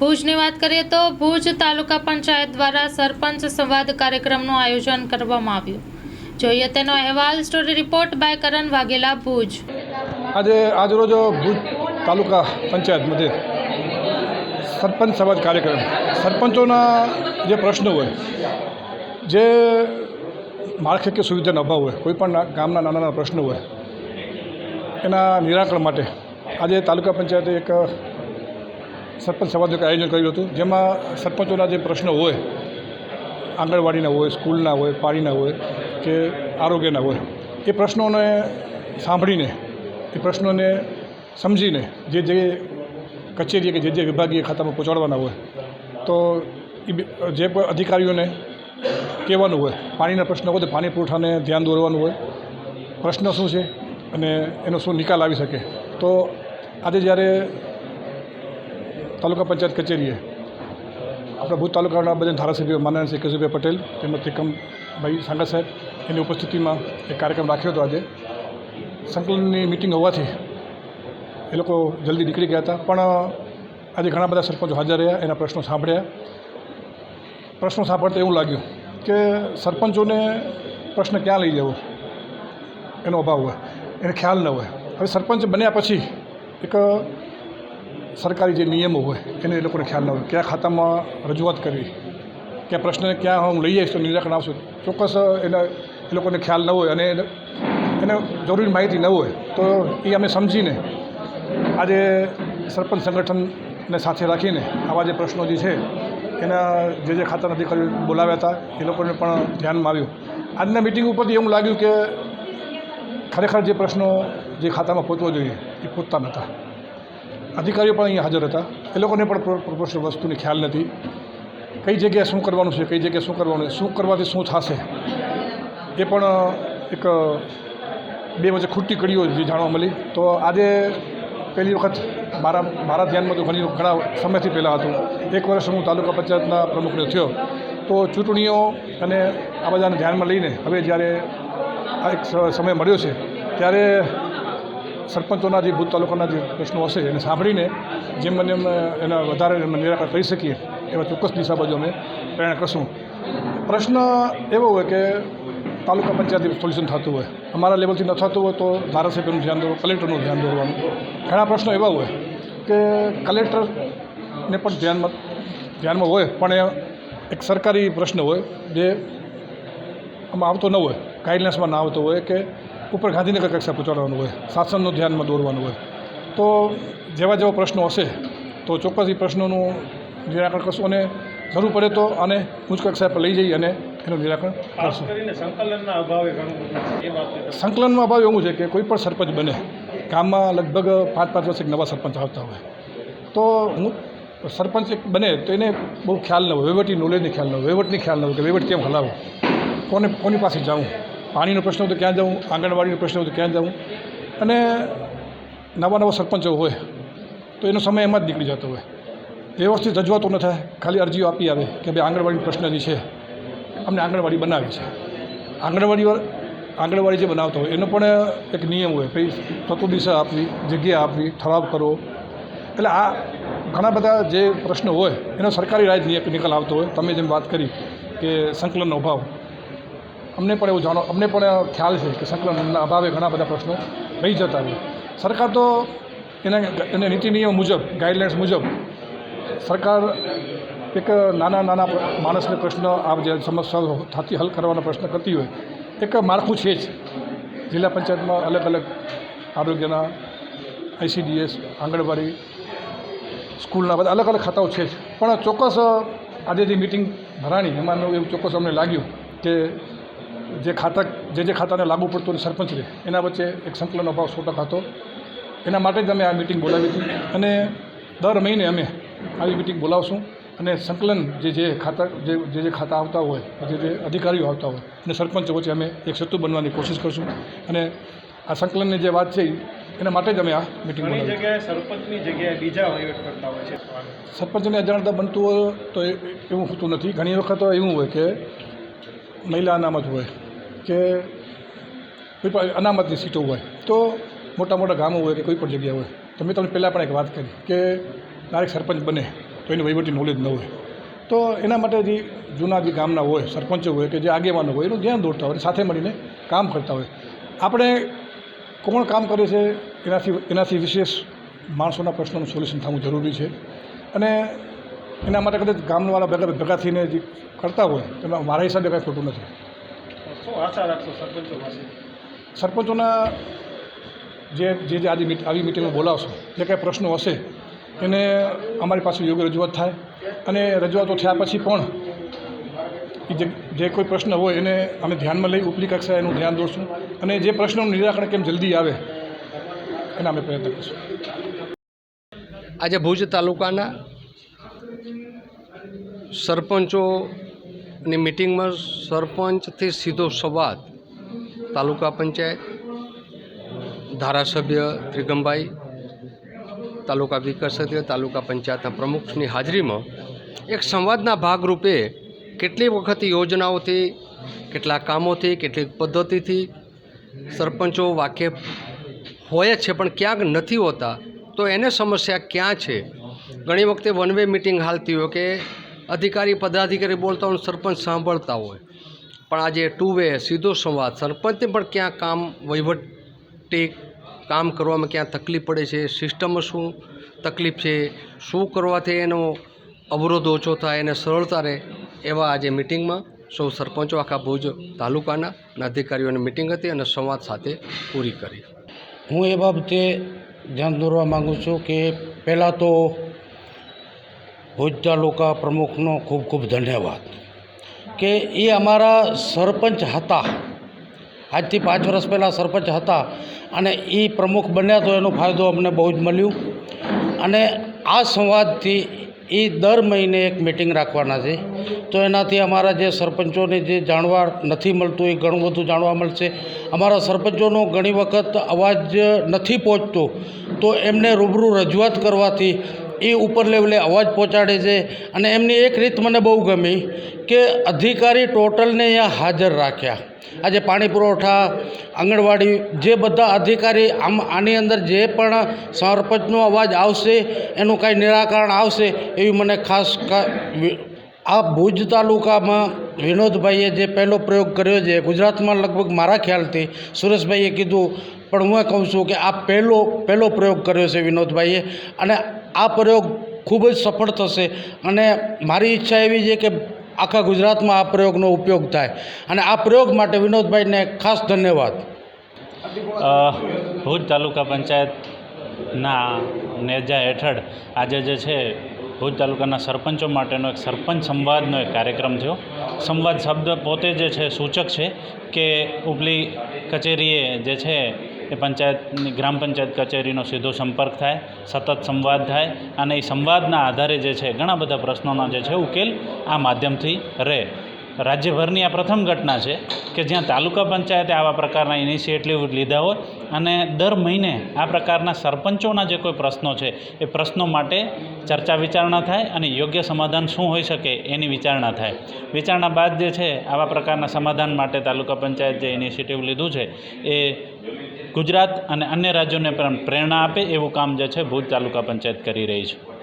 ભુજની વાત કરીએ તો ભુજ તાલુકા પંચાયત દ્વારા સરપંચ સંવાદ કાર્યક્રમનું આયોજન કરવામાં આવ્યું. જોઈએ તેનો અહેવાલ story report by Karan Vaghela Bhuj. આજે આજરોજ ભુજ તાલુકા પંચાયત મધ્ય સરપંચ સંવાદ કાર્યક્રમ. સરપંચોના જે પ્રશ્નો હોય, જે માળખાકીય સુવિધાનો અભાવ હોય, કોઈ પણ ગામના નાના નાના પ્રશ્નો હોય, એના નિરાકરણ માટે આજે તાલુકા પંચાયતે એક સરપંચ સમાજનું આયોજન કર્યું હતું, જેમાં સરપંચોના જે પ્રશ્નો હોય, આંગણવાડીના હોય, સ્કૂલના હોય, પાણીના હોય, કે આરોગ્યના હોય, એ પ્રશ્નોને સાંભળીને, એ પ્રશ્નોને સમજીને, જે જે કચેરી કે જે જે વિભાગીય ખાતામાં પહોંચાડવાના હોય, તો જે કોઈ અધિકારીઓને કહેવાનું હોય, પાણીના પ્રશ્નો હોય તો પાણી પુરવઠાને ધ્યાન દોરવાનું હોય, પ્રશ્ન શું છે અને એનો શું નિકાલ આવી શકે, તો આજે જ્યારે તાલુકા પંચાયત કચેરીએ. આપણા ભૂત તાલુકાના બધા ધારાસભ્યો માનનીય શ્રી કેશુભાઈ પટેલ, તેમજ ત્રિકમભાઈ સાંગા સાહેબ, એની ઉપસ્થિતિમાં એક કાર્યક્રમ રાખ્યો હતો આજે. સંકલનની મિટિંગ હોવાથી એ લોકો જલ્દી નીકળી ગયા હતા. પણ આજે ઘણા બધા સરપંચો હાજર રહ્યા, એના પ્રશ્નો સાંભળ્યા. પ્રશ્નો સાંભળતા એવું લાગ્યું કે સરપંચોને પ્રશ્ન ક્યાં લઈ જવો? એનો અભાવ હોય. એને ખ્યાલ ન હોય. હવે સરપંચ બન્યા પછી એક સરકારી જે નિયમો હોય, એને એ લોકોને ખ્યાલ ન હોય. કયા ખાતામાં રજૂઆત કરવી, કયા પ્રશ્નને ક્યાં હું લઈ જઈશ તો નિરાકરણ આવશે. ચોક્કસ એના, એ લોકોને ખ્યાલ ન હોય અને એને જરૂરી માહિતી ન હોય, તો એ અમે સમજીને આજે સરપંચ સંગઠનને સાથે રાખીને આવા જે પ્રશ્નો જે છે, એના જે જે ખાતાના અધિકારીઓ બોલાવ્યા હતા, એ લોકોને પણ ધ્યાનમાં આવ્યું. આજના મિટિંગ ઉપરથી એવું લાગ્યું કે ખરેખર જે પ્રશ્નો જે ખાતામાં પહોંચવો જોઈએ, એ પહોંચતા નહોતા. અધિકારીઓ પણ અહીંયા હાજર હતા. એ લોકોને પણ પ્રોપોશનલ વસ્તુની ખ્યાલ નથી. કઈ જગ્યાએ શું કરવાનું છે કઈ જગ્યાએ શું કરવાનું છે, શું કરવાથી શું થશે? એ પણ એક બે વચ્ચે ખૂટતી કડીઓ જાણવા મળી. તો આજે પહેલી વખત મારા મારા ધ્યાનમાં તો ઘણી ઘણા સમયથી પહેલાં હતું. એક વર્ષ હું તાલુકા પંચાયતના પ્રમુખને થયો. તો ચૂંટણીઓ અને આ બધાને ધ્યાનમાં લઈને હવે જ્યારે આ એક સમય મળ્યો છે ત્યારે સરપંચોના જે ભૂત તાલુકાના જે પ્રશ્નો હશે એને સાંભળીને જેમ મને એના વધારે નિરાકરણ કરી શકીએ એવા ચોક્કસ દિશા બાજુ અમે પ્રેરણા કરશું. પ્રશ્ન એવો હોય કે તાલુકા પંચાયતથી સોલ્યુશન થતું હોય, અમારા લેવલથી ન થતું હોય તો ધારાસભ્યનું ધ્યાન દોરવું, કલેક્ટરનું ધ્યાન દોરવાનું. ઘણા પ્રશ્નો એવા હોય કે કલેક્ટરને પણ ધ્યાનમાં ધ્યાનમાં હોય, પણ એ એક સરકારી પ્રશ્ન હોય જે આમાં આવતો ન હોય ગાઈડલાઇન્સમાં ના આવતો હોય કે ઉપર ગાંધીનગર કક્ષા પહોંચાડવાનું હોય શાસનનું ધ્યાનમાં દોરવાનું હોય. તો જેવા જેવા પ્રશ્નો હશે તો ચોક્કસ એ પ્રશ્નોનું નિરાકરણ કરશું અને જરૂર પડે તો આને ઉચ્ચ કક્ષાએ પર લઈ જઈ અને એનું નિરાકરણ કરશું. સંકલનના અભાવે સંકલનમાં અભાવ એવું છે કે કોઈ પણ સરપંચ બને ગામમાં લગભગ પાંચ પાંચ વર્ષે એક નવા સરપંચ આવતા હોય. તો હું સરપંચ એક બને તો એને બહુ ખ્યાલ ન હોય વહીવટી નોલેજની ખ્યાલ ન હોય વહીવટની ખ્યાલ ન હોય કે વહીવટ કેમ હલાવો કોને કોની પાસે જાઉં? પાણીનો પ્રશ્ન હોય તો ક્યાં જાઉં આંગણવાડીનો પ્રશ્ન હોય તો ક્યાં જાઉં અને નવા નવા સરપંચો હોય, તો એનો સમય એમાં જ નીકળી જતો હોય. વ્યવસ્થિત રજૂઆતો ન થાય, ખાલી અરજીઓ આપી આવે કે ભાઈ આંગણવાડીનો પ્રશ્ન જે છે. અમને આંગણવાડી બનાવી છે. આંગણવાડી આંગણવાડી જે બનાવતો હોય, એનો પણ એક નિયમ હોય, ભાઈ તત્વ દિશા આપવી, જગ્યા આપવી, ઠરાવ કરવો એટલે આ ઘણા બધા જે પ્રશ્નો હોય, એનો સરકારી નિય- નિકાલ આવતો હોય. તમે જેમ વાત કરી કે સંકલનનો અભાવ અમને પણ એવું જાણો, અમને પણ ખ્યાલ છે કે સંકલનના અભાવે ઘણા બધા પ્રશ્નો રહી જતા હોય સરકાર તો એના, એને નીતિ નિયમ મુજબ ગાઈડલાઇન્સ મુજબ સરકાર એક નાના નાના માણસને પ્રશ્ન આ જે સમસ્યાઓ થતી, હલ કરવાનો પ્રશ્ન કરતી હોય, એક માળખું છે જ. જિલ્લા પંચાયતમાં અલગ અલગ આરોગ્યના, આઈસીડીએસ, આંગણવાડી, સ્કૂલના બધા અલગ અલગ ખાતાઓ છે જ. પણ ચોક્કસ આજે જે મિટિંગ ભરાણી એમાં એવું ચોક્કસ અમને લાગ્યું કે જે ખાતા જે જે ખાતાને લાગુ પડતું હોય સરપંચ રહે એના વચ્ચે એક સંકલનનો અભાવ સો ટકા હતો. એના માટે જ અમે આ મિટિંગ બોલાવી હતી અને દર મહિને અમે આવી મિટિંગ બોલાવશું અને સંકલન જે જે ખાતા જે જે જે ખાતા આવતા હોય જે જે અધિકારીઓ આવતા હોય અને સરપંચ વચ્ચે અમે એક સેતુ બનવાની કોશિશ કરશું અને આ સંકલનની જે વાત છે એના માટે જ અમે આ મિટિંગ બોલાવી જગ્યાએ સરપંચની જગ્યાએ બીજા વહીવટ કરતા હોય છે. સરપંચને અજાણતા બનતું હોય તો એવું હોતું નથી. ઘણી વખત એવું હોય કે મહિલા અનામત હોય કે કોઈ પણ અનામતની સીટો હોય, તો મોટા મોટા ગામો હોય કે કોઈ પણ જગ્યા હોય, તો મેં તમને પહેલાં પણ એક વાત કરી કે ડાયરેક્ટ સરપંચ બને, તો એની વહીવટી નોલેજ ન હોય. તો એના માટે જે જૂના જે ગામના હોય, સરપંચો હોય કે જે આગેવાનો હોય, એનું ધ્યાન દોરતા હોય, સાથે મળીને કામ કરતા હોય. આપણે કોણ કામ કરે છે, એનાથી એનાથી વિશેષ માણસોના પ્રશ્નોનું સોલ્યુશન થવું જરૂરી છે. અને એના માટે કદાચ ગામવાળા ભેગા ભેગા થઈને જે કરતા હોય એમાં મારા હિસાબે કાંઈ ખોટું નથી. શું આશા રાખશો સરપંચો પાસે? સરપંચોના જે જે જે આજે આવી મિટિંગમાં બોલાવશો જે કાંઈ પ્રશ્નો હશે એને અમારી પાસે યોગ્ય રજૂઆત થાય. અને રજૂઆતો થયા પછી પણ એ જે જે કોઈ પ્રશ્ન હોય એને અમે ધ્યાનમાં લઈ ઉપલી કક્ષાએ એનું ધ્યાન દોરશું. અને જે પ્રશ્નોનું નિરાકરણ કેમ જલ્દી આવે એના અમે પ્રયત્ન કરીશું. આજે ભુજ તાલુકાના સરપંચોની મિટિંગમાં સરપંચથી સીધો સંવાદ તાલુકા પંચાયત, ધારાસભ્ય ત્રિગમભાઈ, તાલુકા વિકાસ તાલુકા પંચાયતના પ્રમુખની હાજરીમાં એક સંવાદના ભાગરૂપે કેટલી વખત યોજનાઓથી, કેટલા કામોથી કેટલીક પદ્ધતિથી સરપંચો વાકેફ હોય છે પણ ક્યાંક નથી હોતા, તો એને સમસ્યા ક્યાં છે? ઘણી વખતે વન વે મિટિંગ હાલતી હોય કે અધિકારી, પદાધિકારી બોલતા હોય સરપંચ સાંભળતા હોય. પણ આજે ટુ વે સીધો સંવાદ. સરપંચને પણ ક્યાં કામ વહીવટી કામ કરવામાં ક્યાં તકલીફ પડે છે? સિસ્ટમમાં શું તકલીફ છે? શું કરવાથી એનો અવરોધ ઓછો થાય એને સરળતા રહે એવા આજે મિટિંગમાં સૌ સરપંચો આખા ભુજ તાલુકાના અધિકારીઓની મિટિંગ હતી અને સંવાદ સાથે પૂરી કરી. હું એ બાબતે ધ્યાન દોરવા માગું છું કે પહેલાં તો ભુજ તાલુકા પ્રમુખનો ખૂબ ખૂબ ધન્યવાદ કે એ અમારા સરપંચ હતા. આજથી પાંચ વર્ષ પહેલાં સરપંચ હતા અને એ પ્રમુખ બન્યા તો એનો ફાયદો અમને બહુ જ મળ્યો. અને આ સંવાદથી એ દર મહિને એક મિટિંગ રાખવાના છે. તો એનાથી અમારા જે સરપંચોને જે જાણવા નથી મળતું, એ ઘણું બધું જાણવા મળશે. અમારા સરપંચોનો ઘણી વખત અવાજ નથી પહોંચતો. તો એમને રૂબરૂ રજૂઆત કરવાથી એ ઉપર લેવલે અવાજ પહોંચાડે છે અને એમની એક રીત મને બહુ ગમી કે અધિકારી ટોટલને અહીંયા હાજર રાખ્યા. આજે પાણી પુરવઠા, આંગણવાડી, જે બધા અધિકારી આમ આની અંદર જે પણ સરપંચનો અવાજ આવશે, એનું કાંઈ નિરાકરણ આવશે, એવી મને ખાસ આ ભુજ તાલુકામાં વિનોદભાઈએ જે પહેલો પ્રયોગ કર્યો છે, ગુજરાતમાં લગભગ મારા ખ્યાલથી સુરેશભાઈએ કીધું પણ હું એ કહું છું કે આ પહેલો પહેલો પ્રયોગ કર્યો છે વિનોદભાઈએ. અને આ પ્રયોગ ખૂબ જ સફળ થશે. અને મારી ઈચ્છા એવી છે કે આખા ગુજરાતમાં આ પ્રયોગનો ઉપયોગ થાય. અને આ પ્રયોગ માટે વિનોદભાઈને ખાસ ધન્યવાદ. ભુજ તાલુકા પંચાયતના નેજા હેઠળ આજે જે છે, ભુજ તાલુકાના સરપંચો માટેનો એક સરપંચ સંવાદનો એક કાર્યક્રમ થયો. સંવાદ શબ્દ પોતે જે છે, સૂચક છે કે ઉપલી કચેરીએ જે છે એ પંચાયતની ગ્રામ પંચાયત કચેરીનો સીધો સંપર્ક થાય, સતત સંવાદ થાય અને એ સંવાદના આધારે જે છે ઘણા બધા પ્રશ્નોના જે છે ઉકેલ આ માધ્યમથી રહે. રાજ્યભરની આ પ્રથમ ઘટના છે કે જ્યાં તાલુકા પંચાયતે આવા પ્રકારના ઇનિશિયેટિવ લીધા હોય અને દર મહિને આ પ્રકારના સરપંચોના જે કોઈ પ્રશ્નો છે એ પ્રશ્નો માટે ચર્ચા વિચારણા થાય અને યોગ્ય સમાધાન શું હોઈ શકે એની વિચારણા થાય. વિચારણા બાદ જે છે આવા પ્રકારના સમાધાન માટે તાલુકા પંચાયત જે ઇનિશિયેટિવ લીધું છે એ ગુજરાત અને અન્ય રાજ્યોને પણ પ્રેરણા આપે એવું કામ જે છે ભુજ તાલુકા પંચાયત કરી રહી છે.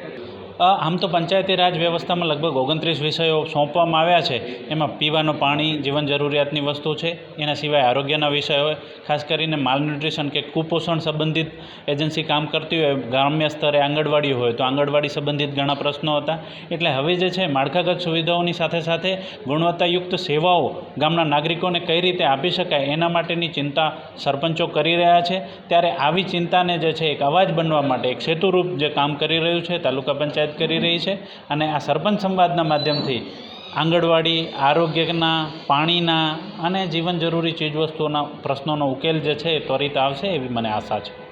આમ તો પંચાયતી રાજ વ્યવસ્થામાં લગભગ ઓગણત્રીસ વિષયો સોંપવામાં આવ્યા છે. એમાં પીવાનું પાણી, જીવન જરૂરિયાતની વસ્તુ છે. એના સિવાય આરોગ્યના વિષયો ખાસ કરીને માલન્યુટ્રિશન કે કુપોષણ સંબંધિત એજન્સી કામ કરતી હોય, ગ્રામ્ય સ્તરે આંગણવાડી હોય તો આંગણવાડી સંબંધિત ઘણા પ્રશ્નો હતા. એટલે હવે જે છે, માળખાગત સુવિધાઓની સાથે સાથે ગુણવત્તાયુક્ત સેવાઓ ગામના નાગરિકોને કઈ રીતે આપી શકાય એના માટેની ચિંતા સરપંચો કરી રહ્યા છે. ત્યારે આવી ચિંતાને જે છે, એક અવાજ બનવા માટે એક સેતુરૂપ જે કામ કરી રહ્યું છે, તાલુકા પંચાયત કરી રહી છે અને આ સરપંચ સંવાદના માધ્યમથી આંગણવાડી, આરોગ્યના, પાણીના અને જીવન જરૂરી ચીજવસ્તુઓના પ્રશ્નોનો ઉકેલ જે છે એ ત્વરિત આવશે એવી મને આશા છે.